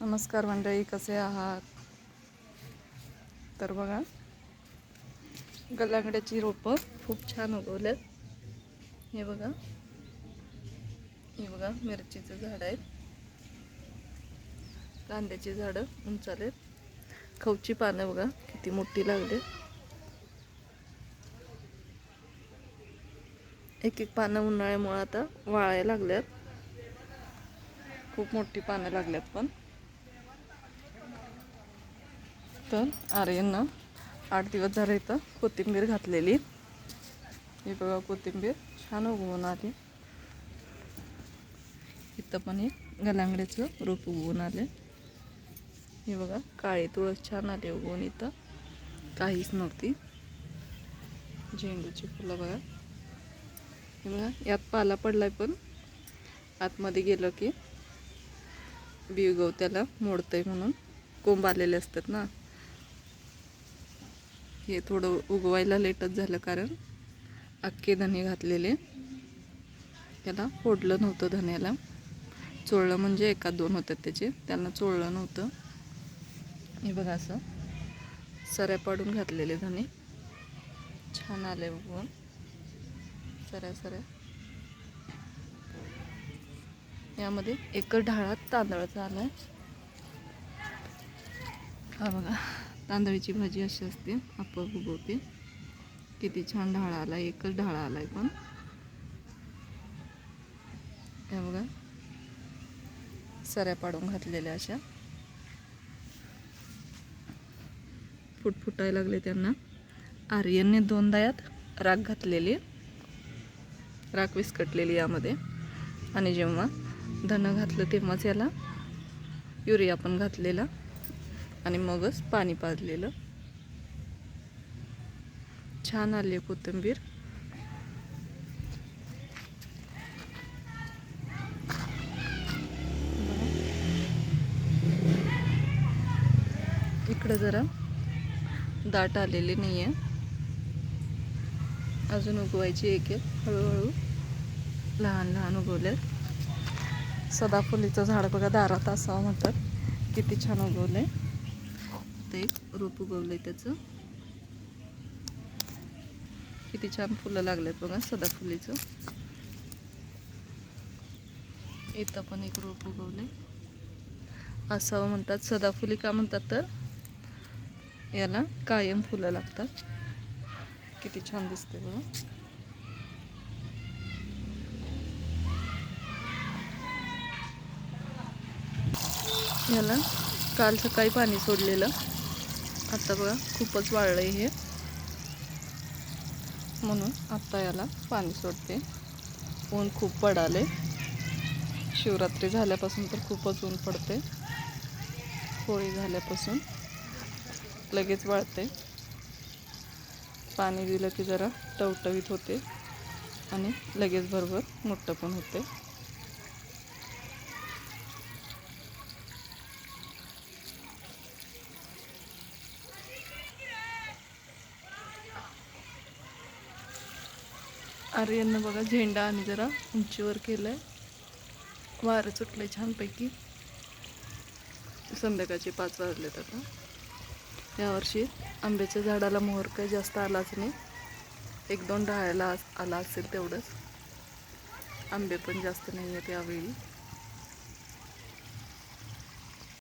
नमस्कार मंडळी कसे आहात? तर बघा गलांगड्याची रोपं खूप छान उगवल्यात. हे बघा हे बघा मिरचीचं झाड आहेत. कांद्याची झाडं उंच आलेत खवची पानं बघा किती मोठी लागले एक एक पानं उन्हाळ्यामुळे आता वाळायला लागल्यात. खूप मोठी पानं लागल्यात पण. तर आर्यननं आठ दिवस झाले इथं कोथिंबीर घातलेली. ही बघा कोथिंबीर छान उगवून आली. इथं पण एक गलांगड्याचं रोप उगवून आले हे बघा काळी तुळस छान आली उगवून इथं. काहीच नव्हती. झेंडूची फुलं बघा. हे बघा यात पाला पडलाय पण. आतमध्ये गेलं की बी उगव त्याला मोडतंय म्हणून. कोंब आलेले असतात ना. हे थोडं उगवायला लेटच झालं कारण अख्खे धने घातलेले. त्याला फोडलं नव्हतं धन्याला. चोळलं म्हणजे एका दोन होतात त्याचे. त्यांना चोळलं नव्हतं. हे बघा असं. सऱ्या पाडून घातलेले धने. छान आले बघून. सऱ्या सऱ्या. यामध्ये एक ढाळात तांदळाचा आला आहे हा बघा. तांदळीची भाजी अशी असते आपण उगवते. किती छान ढाळा आला एकच ढाळा आहे पण. हे बघा. सऱ्या पाडून घातलेल्या अशा. फुटफुटायला लागले त्यांना. आर्यनने दोनदा यात राख घातलेली. राख विस्कटलेली यामध्ये. आणि जेव्हा धनं घातलं तेव्हाच याला युरिया पण घातलेला. आणि मगच पाणी पाजलेलं. छान आली आहे कोथिंबीर. इकडं जरा दाट आलेली नाही आहे अजून उगवायची एक एक हळूहळू लहान लहान उगवले सदाफुलीचं झाड बघा दारात असावं म्हणतात. किती छान उगवलं आहे ते एक रोप उगवलं आहे त्याचं. किती छान फुलं लागलेत बघा सदाफुलीचं. इथं पण एक रोप उगवलं असावं म्हणतात सदाफुली का म्हणतात तर? याला कायम फुलं लागतात. किती छान दिसते बघा. याला काल सकाळी पाणी सोडलेलं. आता बघा खूपच वाळलं आहे हे. म्हणून आत्ता याला पाणी सोडते. ऊन खूप पडाले शिवरात्री झाल्यापासून तर खूपच ऊन पडते होळी झाल्यापासून लगेच वाळते पाणी दिलं की जरा टवटवीत होते आणि लगेच बरोबर मोठं पण होते आर्यननं बघा झेंडा आणि जरा उंचीवर केलं आहे वारं सुटलं आहे छानपैकी. संध्याकाळचे पाच वाजलेत आता. यावर्षी आंब्याच्या झाडाला मोहर काही जास्त आलाच नाही. एक दोन डाळायला आला असेल तेवढंच. आंबे पण जास्त नाही आहेत यावेळी.